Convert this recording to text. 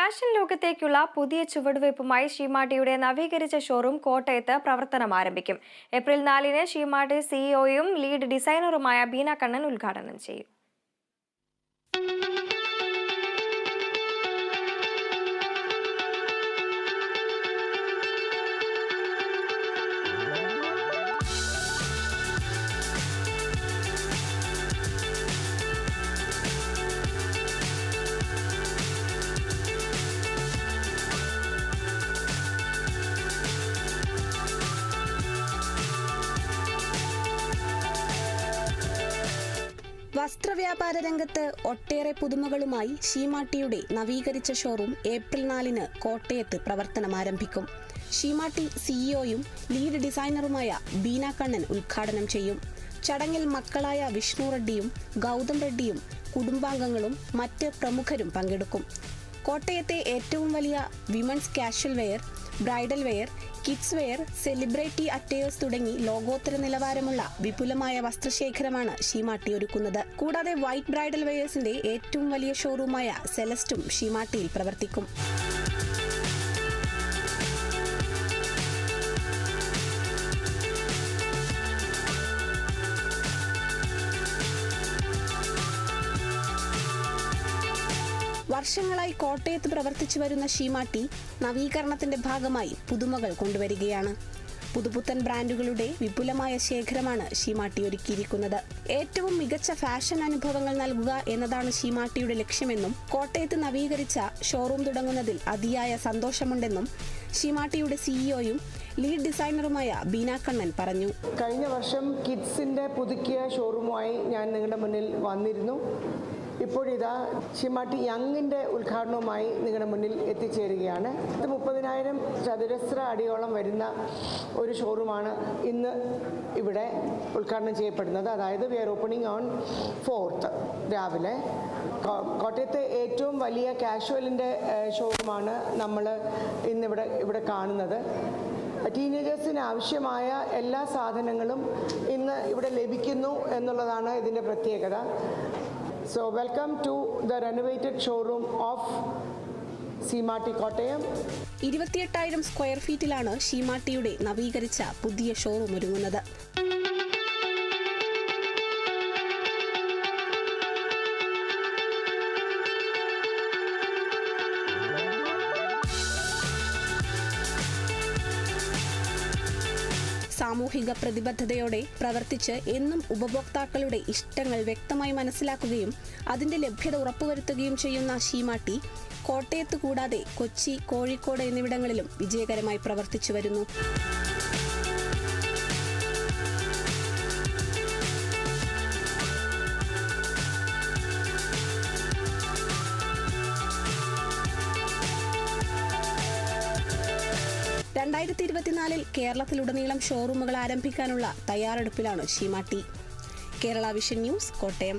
Fashion ലോകത്തേക്കുള്ള പുതിയ ചുവടുവയ്പുമായി ഷീമാട്ടിയുടെ നവീകരിച്ച showroom കോട്ടയത്ത് പ്രവർത്തനം ആരംഭിക്കും. ഏപ്രിൽ നാലിന് ഷീമാട്ടി സിഇഒയും ലീഡ് ഡിസൈനറുമായ ബീന കണ്ണൻ ഉദ്ഘാടനം ചെയ്യും. വസ്ത്രവ്യാപാര രംഗത്ത് ഒട്ടേറെ പുതുമകളുമായി ഷീമാട്ടിയുടെ നവീകരിച്ച ഷോറൂം ഏപ്രിൽ നാലിന് കോട്ടയത്ത് പ്രവർത്തനം ആരംഭിക്കും. ഷീമാട്ടി സിഇഒയും ലീഡ് ഡിസൈനറുമായ ബീന കണ്ണൻ ഉദ്ഘാടനം ചെയ്യും. ചടങ്ങിൽ മക്കളായ വിഷ്ണു റെഡ്ഡിയും ഗൗതം റെഡ്ഡിയും കുടുംബാംഗങ്ങളും മറ്റ് പ്രമുഖരും പങ്കെടുക്കും. കോട്ടയത്തെ ഏറ്റവും വലിയ women's casual wear bridal wear kids wear celebrity attires തുടങ്ങി ലോകോത്തര നിലവാരമുള്ള വിപുലമായ വസ്ത്രശേഖരമാണ് ഷീമാട്ടി ഒരുക്കുന്നത്. കൂടാതെ വൈറ്റ് ബ്രൈഡൽ വെയേഴ്സിന്റെ ഏറ്റവും വലിയ ഷോറൂമായ സെലസ്റ്റും ഷീമാട്ടിയിൽ പ്രവർത്തിക്കും. വർഷങ്ങളായി കോട്ടയത്ത് പ്രവർത്തിച്ചു വരുന്ന ഷീമാട്ടി നവീകരണത്തിന്റെ ഭാഗമായി പുതുമകൾ കൊണ്ടുവരികയാണ്. പുതുപുത്തൻ ബ്രാൻഡുകളുടെ വിപുലമായ ശേഖരമാണ് ഷീമാട്ടി ഒരുക്കിയിരിക്കുന്നത്. ഏറ്റവും മികച്ച ഫാഷൻ അനുഭവങ്ങൾ നൽകുക എന്നതാണ് ഷീമാട്ടിയുടെ ലക്ഷ്യമെന്നും കോട്ടയത്ത് നവീകരിച്ച ഷോറൂം തുടങ്ങുന്നതിൽ അതിയായ സന്തോഷമുണ്ടെന്നും ഷീമാട്ടിയുടെ സിഇഒയും ലീഡ് ഡിസൈനറുമായ ബീന കണ്ണൻ പറഞ്ഞു. കഴിഞ്ഞ വർഷം കിഡ്സിന്റെ പുതുക്കിയ ഷോറൂമുമായി ഞാൻ നിങ്ങളുടെ മുന്നിൽ വന്നിരുന്നു. ഇപ്പോഴിതാ ചിമാട്ടി യങ്ങിന്റെ ഉദ്ഘാടനവുമായി നിങ്ങളുടെ മുന്നിൽ എത്തിച്ചേരുകയാണ്. ഇത് മുപ്പതിനായിരം ചതുരശ്ര അടിയോളം വരുന്ന ഒരു ഷോറൂമാണ് ഇന്ന് ഇവിടെ ഉദ്ഘാടനം ചെയ്യപ്പെടുന്നത്. അതായത് we are opening on fourth രാവിലെ. കോട്ടയത്തെ ഏറ്റവും വലിയ കാഷ്വലിന്റെ ഷോറൂമാണ് നമ്മൾ ഇന്നിവിടെ ഇവിടെ കാണുന്നത്. ടീനേജേഴ്സിന് ആവശ്യമായ എല്ലാ സാധനങ്ങളും ഇന്ന് ഇവിടെ ലഭിക്കുന്നു എന്നുള്ളതാണ് ഇതിന്റെ പ്രത്യേകത. So welcome to the renovated showroom of Seematti Kottayam ഇരുപത്തിയെട്ടായിരം square ഫീറ്റിലാണ് ഷീമാട്ടിയുടെ നവീകരിച്ച പുതിയ ഷോറൂം ഒരുങ്ങുന്നത്. സാമൂഹിക പ്രതിബദ്ധതയോടെ പ്രവർത്തിച്ച് എന്നും ഉപഭോക്താക്കളുടെ ഇഷ്ടങ്ങൾ വ്യക്തമായി മനസ്സിലാക്കുകയും അതിന്റെ ലഭ്യത ഉറപ്പുവരുത്തുകയും ചെയ്യുന്ന ഷീമാട്ടി കോട്ടയത്ത് കൂടാതെ കൊച്ചി കോഴിക്കോട് എന്നിവിടങ്ങളിലും വിജയകരമായി പ്രവർത്തിച്ചു വരുന്നു. രണ്ടായിരത്തി ഇരുപത്തിനാലിൽ കേരളത്തിലുടനീളം ഷോറൂമുകൾ ആരംഭിക്കാനുള്ള തയ്യാറെടുപ്പിലാണ് ഷീമാട്ടി കേരള വിഷൻ ന്യൂസ് കോട്ടയം.